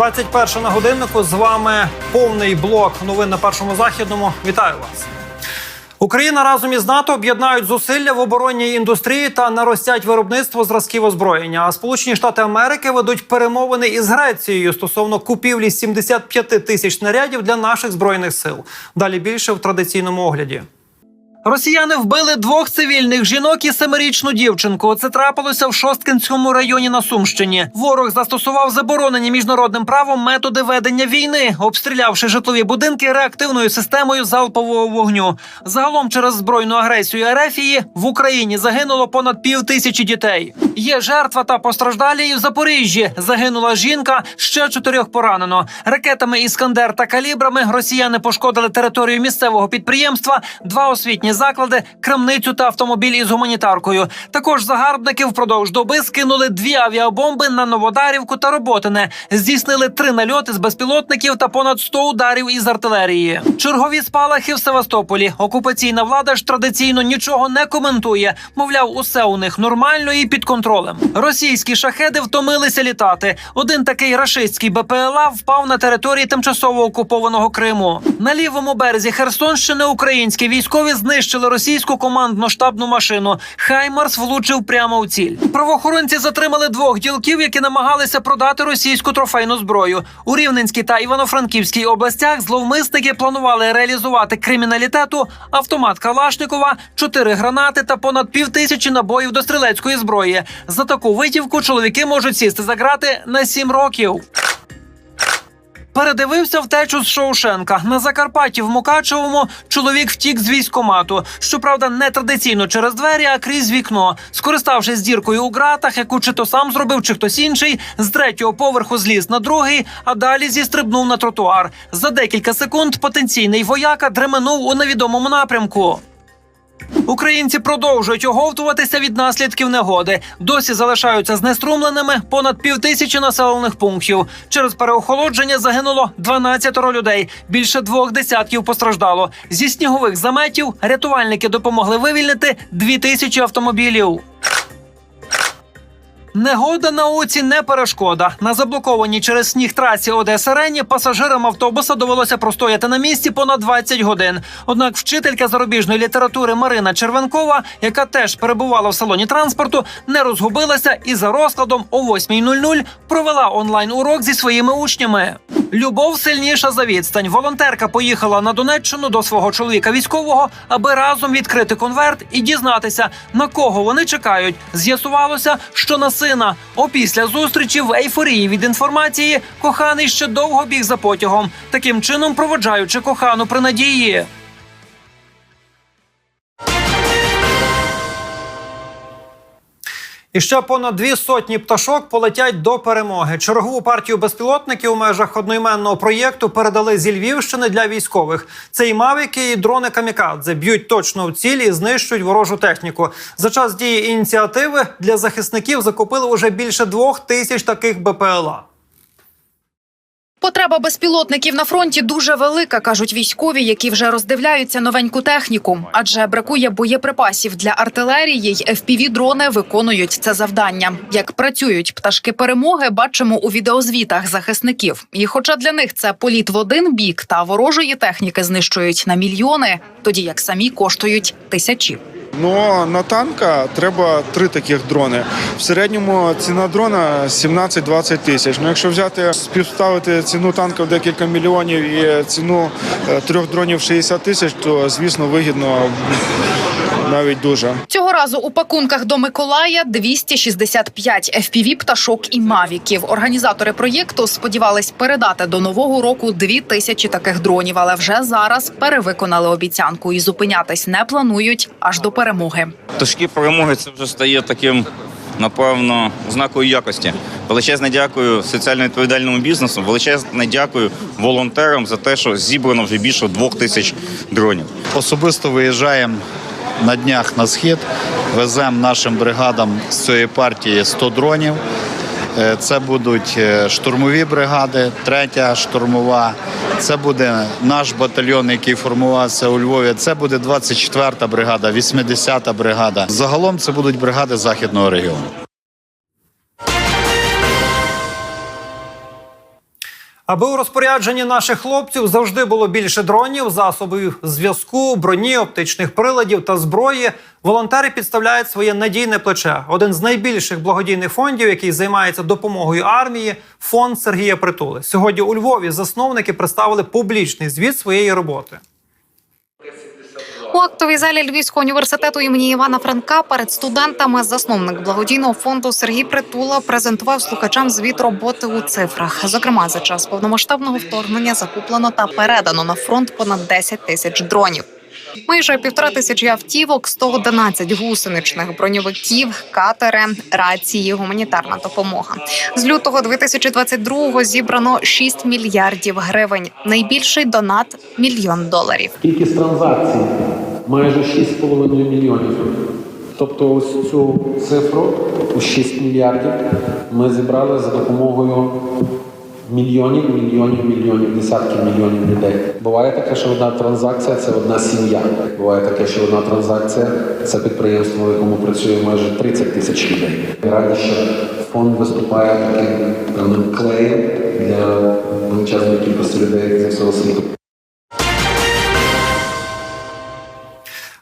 21 на годиннику. З вами повний блок новин на першому західному. Вітаю вас. Україна разом із НАТО об'єднають зусилля в оборонній індустрії та наростять виробництво зразків озброєння. А Сполучені Штати Америки ведуть перемовини із Грецією стосовно купівлі 75 тисяч снарядів для наших збройних сил. Далі більше в традиційному огляді. Росіяни вбили двох цивільних жінок і семирічну дівчинку. Це трапилося в Шосткинському районі на Сумщині. Ворог застосував заборонені міжнародним правом методи ведення війни, обстрілявши житлові будинки реактивною системою залпового вогню. Загалом через збройну агресію Ерефії в Україні загинуло понад пів тисячі дітей. Є жертва та постраждалі і в Запоріжжі. Загинула жінка, ще чотирьох поранено. Ракетами Іскандер та калібрами росіяни пошкодили територію місцевого підприємства, два освітні заклади, крамницю та автомобіль із гуманітаркою. Також загарбники впродовж доби скинули дві авіабомби на Новодарівку та Роботине. Здійснили три нальоти з безпілотників та понад 100 ударів із артилерії. Чергові спалахи в Севастополі. Окупаційна влада ж традиційно нічого не коментує. Мовляв, усе у них нормально і під контролем. Російські шахеди втомилися літати. Один такий рашистський БПЛА впав на території тимчасово окупованого Криму. На лівому березі Херсонщини українські військові знищили російську командно-штабну машину. Хаймарс влучив прямо в ціль. Правоохоронці затримали двох ділків, які намагалися продати російську трофейну зброю. У Рівненській та Івано-Франківській областях зловмисники планували реалізувати криміналітету автомат Калашникова, чотири гранати та понад пів тисячі набоїв до стрілецької зброї. За таку витівку чоловіки можуть сісти за грати на сім років. Передивився втечу з Шоушенка на Закарпатті в Мукачевому. Чоловік втік з військомату. Щоправда, не традиційно через двері, а крізь вікно. Скориставшись діркою у ґратах, яку чи то сам зробив, чи хтось інший, з третього поверху зліз на другий, а далі зістрибнув на тротуар. За декілька секунд потенційний вояка дременув у невідомому напрямку. Українці продовжують оговтуватися від наслідків негоди. Досі залишаються знеструмленими понад півтисячі населених пунктів. Через переохолодження загинуло 12 людей. Більше двох десятків постраждало. Зі снігових заметів рятувальники допомогли вивільнити дві тисячі автомобілів. Негода науці не перешкода. На заблокованій через сніг трасі Одеса Рені пасажирам автобуса довелося простояти на місці понад 20 годин. Однак вчителька зарубіжної літератури Марина Червенкова, яка теж перебувала в салоні транспорту, не розгубилася і за розкладом о 8.00 провела онлайн урок зі своїми учнями. Любов сильніша за відстань. Волонтерка поїхала на Донеччину до свого чоловіка військового, аби разом відкрити конверт і дізнатися, на кого вони чекають. З'ясувалося, що на сина. Опісля зустрічі в ейфорії від інформації коханий ще довго біг за потягом, таким чином проводжаючи кохану при надії. І ще понад дві сотні пташок полетять до перемоги. Чергову партію безпілотників у межах одноіменного проєкту передали зі Львівщини для військових. Це і мавіки, і дрони камікадзе б'ють точно в цілі і знищують ворожу техніку. За час дії ініціативи для захисників закупили уже більше двох тисяч таких БПЛА. Потреба безпілотників на фронті дуже велика, кажуть військові, які вже роздивляються новеньку техніку, адже бракує боєприпасів для артилерії. й fpv дрони виконують це завдання. Як працюють пташки перемоги, бачимо у відеозвітах захисників. І, хоча для них це політ в один бік та ворожої техніки знищують на мільйони, тоді як самі коштують тисячі. Ну на танка треба три таких дрони. В середньому ціна дрона 17-20 тисяч. Ну якщо взяти співставити ціну танка в декілька мільйонів і ціну е, трьох дронів 60 тисяч, то звісно вигідно навіть дуже. Цього разу у пакунках до Миколая 265 FPV пташок і мавіків. Організатори проєкту сподівались передати до нового року дві тисячі таких дронів, але вже зараз перевиконали обіцянку і зупинятись не планують аж до перемоги. Пташки перемоги це вже стає таким, напевно, знакою якості. Величезне дякую соціально відповідальному бізнесу. Величезне дякую волонтерам за те, що зібрано вже більше двох тисяч дронів. Особисто виїжджаємо на днях на схід, веземо нашим бригадам з цієї партії 100 дронів. Е, Це будуть е, штурмові бригади, третя штурмова. Це буде наш батальйон, який формувався у Львові. Це буде 24-та бригада, 80-та бригада. Загалом це будуть бригади західного регіону. Аби у розпорядженні наших хлопців завжди було більше дронів, засобів зв'язку, броні, оптичних приладів та зброї. Волонтери підставляють своє надійне плече. Один з найбільших благодійних фондів, який займається допомогою армії, фонд Сергія Притули. Сьогодні у Львові засновники представили публічний звіт своєї роботи. У актовій залі Львівського університету імені Івана Франка перед студентами засновник благодійного фонду Сергій Притула презентував слухачам звіт роботи у цифрах. Зокрема, за час повномасштабного вторгнення закуплено та передано на фронт понад 10 тисяч дронів. Майже півтора тисячі автівок, 111 гусеничних броньовиків, катери, рації, гуманітарна допомога. З лютого 2022-го зібрано 6 мільярдів гривень. Найбільший донат мільйон доларів. Кількість транзакцій майже 6,5 мільйонів. Тобто ось цю цифру у 6 мільярдів ми зібрали за допомогою мільйонів, мільйонів, мільйонів, десятків мільйонів людей. Буває таке, що одна транзакція це одна сім'я. Буває таке, що одна транзакція це підприємство, в якому працює майже 30 тисяч людей. Раді, що фонд виступає таким клеєм для величезної кількості людей з всього світу.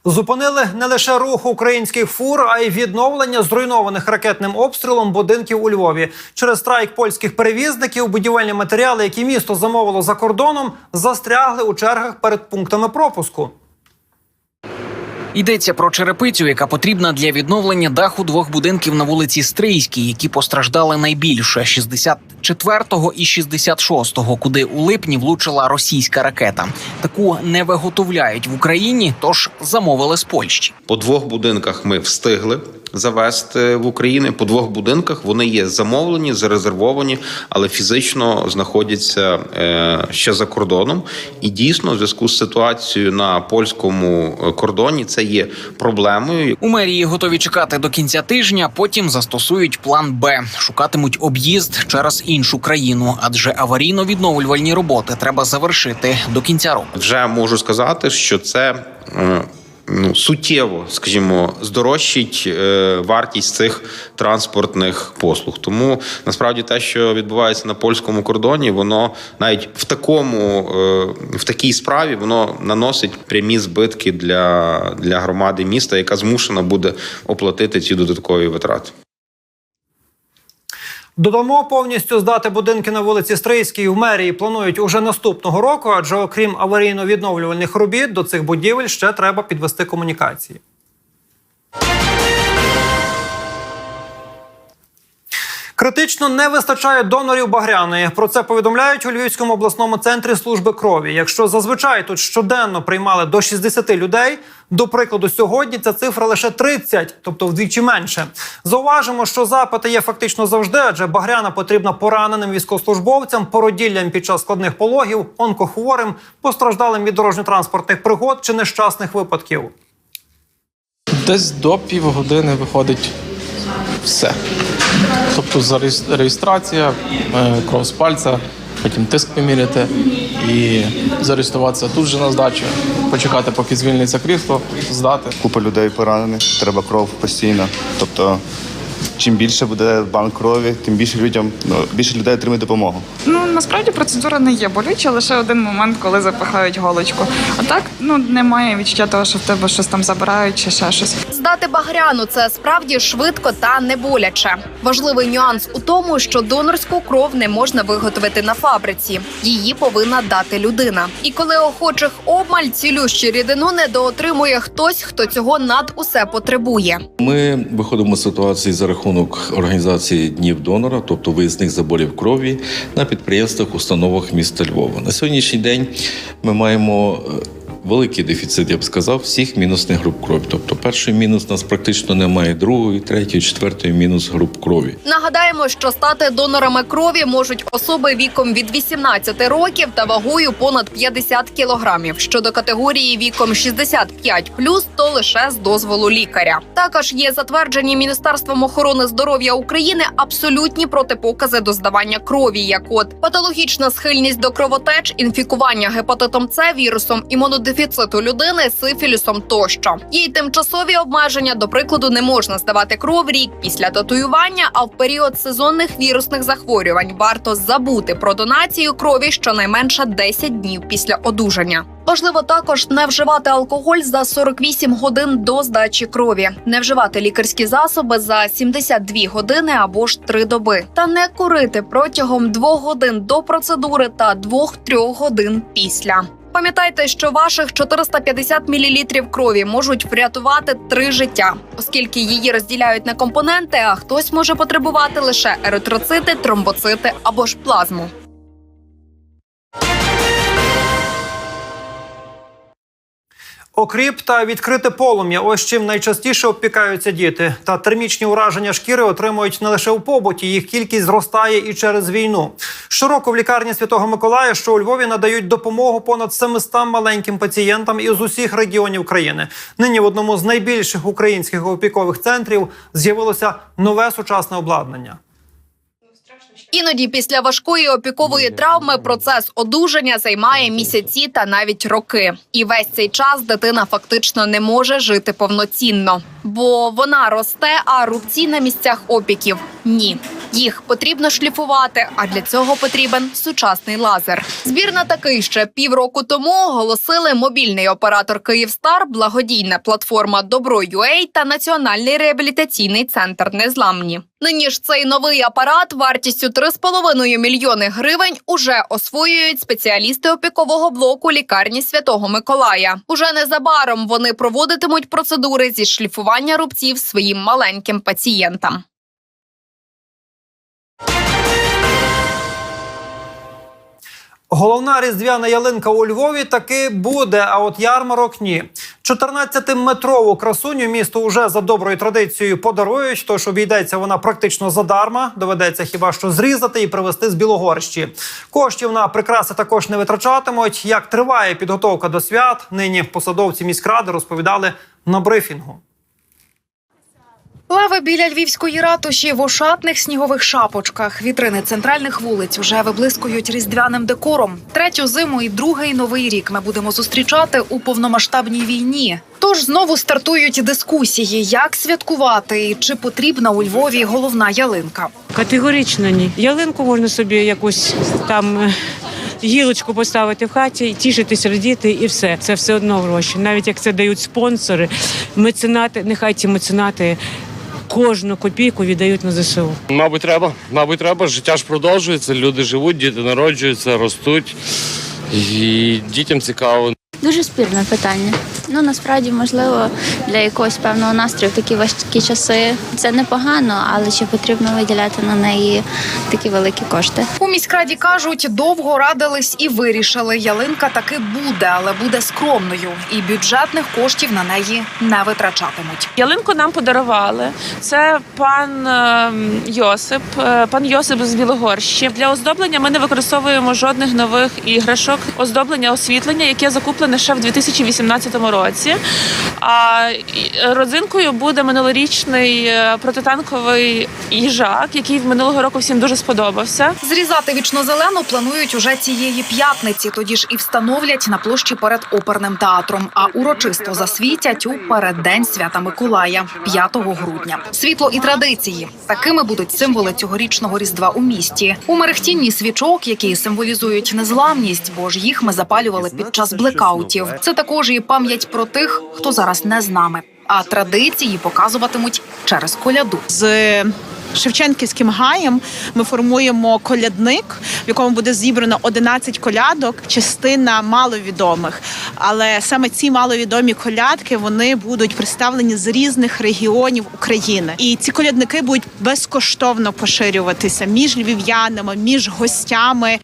Зупинили не лише рух українських фур, а й відновлення зруйнованих ракетним обстрілом будинків у Львові. Через страйк польських перевізників будівельні матеріали, які місто замовило за кордоном, застрягли у чергах перед пунктами пропуску. Йдеться про черепицю, яка потрібна для відновлення даху двох будинків на вулиці Стрийській, які постраждали найбільше 64-го і 66-го, куди у липні влучила російська ракета. Таку не виготовляють в Україні, тож замовили з Польщі. По двох будинках ми встигли завести в Україну. По двох будинках вони є замовлені, зарезервовані, але фізично знаходяться е, ще за кордоном. І дійсно, в зв'язку з ситуацією на польському е, кордоні, це є проблемою. У мерії готові чекати до кінця тижня. Потім застосують план Б, шукатимуть об'їзд через іншу країну, адже аварійно-відновлювальні роботи треба завершити до кінця року. Вже можу сказати, що це. Ну, суттєво, скажімо, здорожчить е, вартість цих транспортних послуг. Тому насправді те, що відбувається на польському кордоні, воно навіть в такому е, в такій справі воно наносить прямі збитки для, для громади міста, яка змушена буде оплатити ці додаткові витрати. Додамо повністю здати будинки на вулиці Стрийській в мерії планують уже наступного року, адже окрім аварійно-відновлювальних робіт до цих будівель ще треба підвести комунікації. Критично не вистачає донорів багряної. Про це повідомляють у Львівському обласному центрі служби крові. Якщо зазвичай тут щоденно приймали до 60 людей, до прикладу, сьогодні ця цифра лише 30, тобто вдвічі менше. Зауважимо, що запити є фактично завжди, адже багряна потрібна пораненим військовослужбовцям, породіллям під час складних пологів, онкохворим, постраждалим від дорожньо-транспортних пригод чи нещасних випадків. Десь до півгодини виходить все. Тобто реєстрація, е, кров з пальця, потім тиск поміряти і зареєструватися тут же на здачу, почекати, поки звільниться крісло, здати. Купа людей поранених, треба кров постійно. Тобто, чим більше буде банк крові, тим більше людям ну, більше людей отримує допомогу. Ну насправді процедура не є болюча, лише один момент, коли запихають голочку. А так ну немає відчуття того, що в тебе щось там забирають чи ще щось. Здати багряну це справді швидко та не боляче. Важливий нюанс у тому, що донорську кров не можна виготовити на фабриці. Її повинна дати людина. І коли охочих обмаль цілющу рідину недоотримує хтось, хто цього над усе потребує. Ми виходимо з ситуації за рахунок організації днів донора, тобто виїзних заборів крові на підприємствах, установах міста Львова. На сьогоднішній день ми маємо. Великий дефіцит, я б сказав, всіх мінусних груп крові. Тобто, перший мінус нас практично немає, другої, третьої, четвертої мінус груп крові. Нагадаємо, що стати донорами крові можуть особи віком від 18 років та вагою понад 50 кілограмів. Щодо категорії віком 65 то лише з дозволу лікаря. Також є затверджені Міністерством охорони здоров'я України абсолютні протипокази до здавання крові, як от патологічна схильність до кровотеч, інфікування гепатитом С, вірусом імунодефіциту дефіциту людини, сифілісом тощо. Є й тимчасові обмеження. До прикладу, не можна здавати кров рік після татуювання, а в період сезонних вірусних захворювань варто забути про донацію крові щонайменше 10 днів після одужання. Важливо також не вживати алкоголь за 48 годин до здачі крові, не вживати лікарські засоби за 72 години або ж 3 доби, та не курити протягом 2 годин до процедури та 2-3 годин після. Пам'ятайте, що ваших 450 мл крові можуть врятувати три життя, оскільки її розділяють на компоненти, а хтось може потребувати лише еритроцити, тромбоцити або ж плазму. Окріп та відкрите полум'я. Ось чим найчастіше обпікаються діти. Та термічні ураження шкіри отримують не лише у побуті. Їх кількість зростає і через війну. Щороку в лікарні Святого Миколая, що у Львові надають допомогу понад 700 маленьким пацієнтам із усіх регіонів країни. Нині в одному з найбільших українських опікових центрів з'явилося нове сучасне обладнання. Іноді після важкої опікової травми процес одужання займає місяці та навіть роки. І весь цей час дитина фактично не може жити повноцінно, бо вона росте, а рубці на місцях опіків ні. Їх потрібно шліфувати, а для цього потрібен сучасний лазер. Збір на такий ще півроку тому оголосили мобільний оператор Київстар, благодійна платформа Добро.UA та Національний реабілітаційний центр Незламні. Нині ж цей новий апарат вартістю 3,5 мільйони гривень уже освоюють спеціалісти опікового блоку лікарні Святого Миколая. Уже незабаром вони проводитимуть процедури зі шліфування рубців своїм маленьким пацієнтам. Головна різдвяна ялинка у Львові таки буде, а от ярмарок ні. 14-метрову красуню місто уже за доброю традицією подарують, тож обійдеться вона практично задарма. Доведеться хіба що зрізати і привезти з Білогорщі. Коштів на прикраси також не витрачатимуть. Як триває підготовка до свят, нині посадовці міськради розповідали на брифінгу. Лави біля львівської ратуші в ошатних снігових шапочках. Вітрини центральних вулиць вже виблискують різдвяним декором. Третю зиму і другий новий рік ми будемо зустрічати у повномасштабній війні. Тож знову стартують дискусії, як святкувати і чи потрібна у Львові головна ялинка. Категорично ні. Ялинку можна собі якусь там. е, Гілочку поставити в хаті, тішитися, радіти, і все. Це все одно гроші. Навіть як це дають спонсори, меценати, нехай ці меценати кожну копійку віддають на ЗСУ. Мабуть, треба. Мабуть, треба. Життя ж продовжується. Люди живуть, діти народжуються, ростуть. І дітям цікаво. Дуже спірне питання. Ну насправді, можливо, для якогось певного настрою в такі важкі часи це непогано, але чи потрібно виділяти на неї такі великі кошти? У міськраді кажуть, довго радились і вирішили. Ялинка таки буде, але буде скромною, і бюджетних коштів на неї не витрачатимуть. Ялинку нам подарували. Це пан е, Йосип, е, пан Йосип з Білогорщі. Для оздоблення ми не використовуємо жодних нових іграшок. Оздоблення, освітлення, яке закуплене ще в 2018 році. А родзинкою буде минулорічний е, протитанковий їжак, який минулого року всім дуже сподобався. Зрізати вічно-зелену планують уже цієї п'ятниці. Тоді ж і встановлять на площі перед оперним театром. А урочисто засвітять у переддень свята Миколая, 5 грудня. Світло і традиції такими будуть символи цьогорічного різдва у місті. У мерехтінні свічок, які символізують незламність, бо ж їх ми запалювали під час блекаутів. Це також і пам'ять про тих, хто зараз не з нами. А традиції показуватимуть через коляду. з Шевченківським гаєм ми формуємо колядник, в якому буде зібрано 11 колядок, частина маловідомих. Але саме ці маловідомі колядки вони будуть представлені з різних регіонів України. І ці колядники будуть безкоштовно поширюватися між львів'янами, між гостями.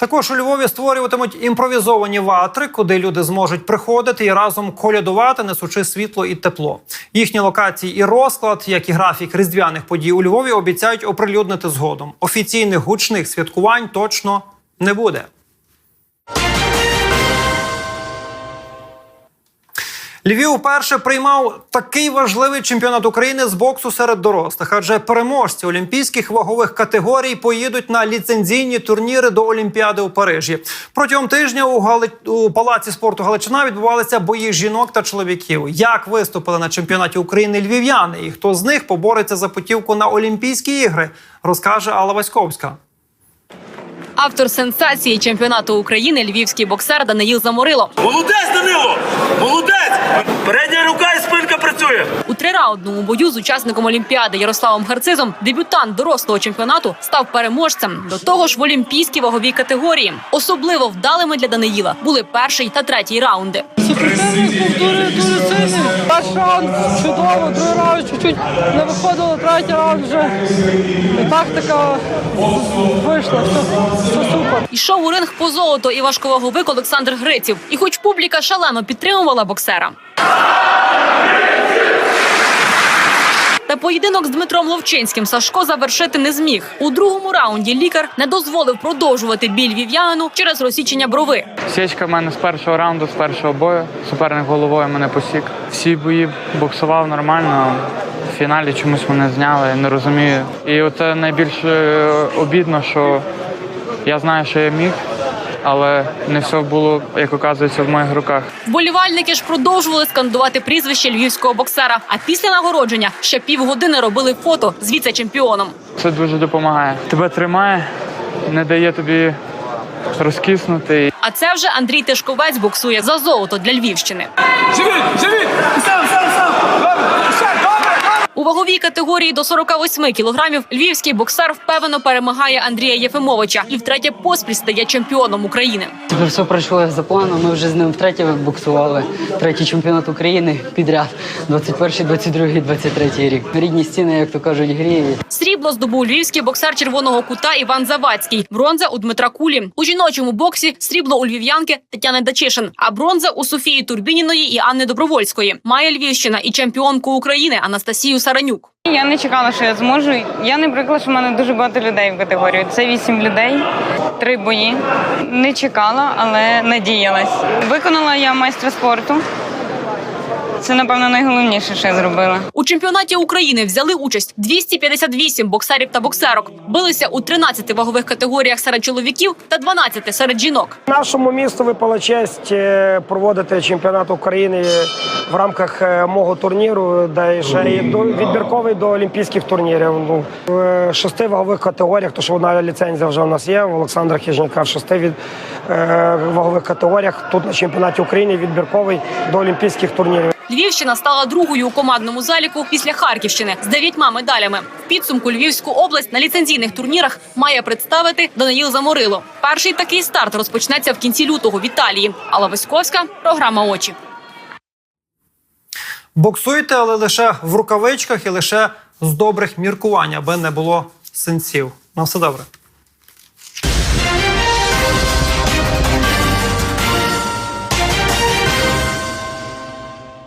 Також у Львові створюватимуть імпровізовані ватри, куди люди зможуть приходити і разом колядувати, несучи світло і тепло. Їхні локації і розклад, як і графік різдвяних подій у Львові, обіцяють оприлюднити згодом. Офіційних гучних святкувань точно не буде. Львів вперше приймав такий важливий чемпіонат України з боксу серед дорослих, адже переможці олімпійських вагових категорій поїдуть на ліцензійні турніри до Олімпіади у Парижі. Протягом тижня у, Гали... у палаці спорту Галичина відбувалися бої жінок та чоловіків. Як виступили на чемпіонаті України львів'яни, і хто з них побореться за путівку на Олімпійські ігри, розкаже Алла Васьковська. Автор сенсації чемпіонату України львівський боксер Даниїл Заморило. Молодець, Данило! Молодець! Працює. У трираундному бою з учасником Олімпіади Ярославом Гарцизом дебютант дорослого чемпіонату став переможцем. До того ж, в олімпійській ваговій категорії. Особливо вдалими для Даниїла були перший та третій раунди. Перший раунд чудово, другий раунд чуть-чуть не виходило, третій раунд вже тактика вийшла. Все, все супер. Ішов у ринг по золото і важковаговик Олександр Гриців. І хоч публіка шалено підтримувала боксера. Та поєдинок з Дмитром Ловчинським Сашко завершити не зміг. У другому раунді лікар не дозволив продовжувати біль вів'янину через розсічення брови. Січка в мене з першого раунду, з першого бою. Суперник головою мене посік. Всі бої боксував нормально. В фіналі чомусь мене зняли, не розумію. І оце найбільш е, обідно, що я знаю, що я міг, але не все було, як оказується, в моїх руках. Вболівальники ж продовжували скандувати прізвище львівського боксера. А після нагородження ще півгодини робили фото з віце-чемпіоном. Це дуже допомагає. Тебе тримає, не дає тобі розкиснути. А це вже Андрій Тишковець боксує за золото для Львівщини. Живіть! Живіть! Сам, сам, сам! Добре! Все, добре! У ваговій категорії до 48 кілограмів львівський боксер впевнено перемагає Андрія Єфимовича і втретє поспіль стає чемпіоном України. Все пройшло за планом. Ми вже з ним втретє боксували. Третій чемпіонат України підряд. 21, 22, 23 рік. Рідні стіни, як то кажуть, гріють. Срібло здобув львівський боксер червоного кута Іван Завадський. Бронза у Дмитра Кулі. У жіночому боксі срібло у львів'янки Тетяни Дачишин, а бронза у Софії Турбініної і Анни Добровольської. Має Львівщина і чемпіонку України Анастасію Саранюк. Я не чекала, що я зможу. Я не привикла, що в мене дуже багато людей в категорію. Це вісім людей, три бої. Не чекала, але надіялась. Виконала я майстра спорту. Це, напевно, найголовніше, що я зробила. У чемпіонаті України взяли участь 258 боксерів та боксерок. Билися у 13 вагових категоріях серед чоловіків та 12 серед жінок. Нашому місту випала честь е, проводити чемпіонат України в рамках е, мого турніру, де ще і до відбірковий до олімпійських турнірів. Ну в шести вагових категоріях, то що одна ліцензія вже у нас є. У Олександра Хижняка в шести від е, вагових категоріях. Тут на чемпіонаті України відбірковий до олімпійських турнірів. Львівщина стала другою у командному заліку після Харківщини з дев'ятьма медалями. В підсумку Львівську область на ліцензійних турнірах має представити Даниїл Заморило. Перший такий старт розпочнеться в кінці лютого в Італії. Алла Васьковська, програма очі. Боксуйте, але лише в рукавичках і лише з добрих міркувань, аби не було синців. На все добре.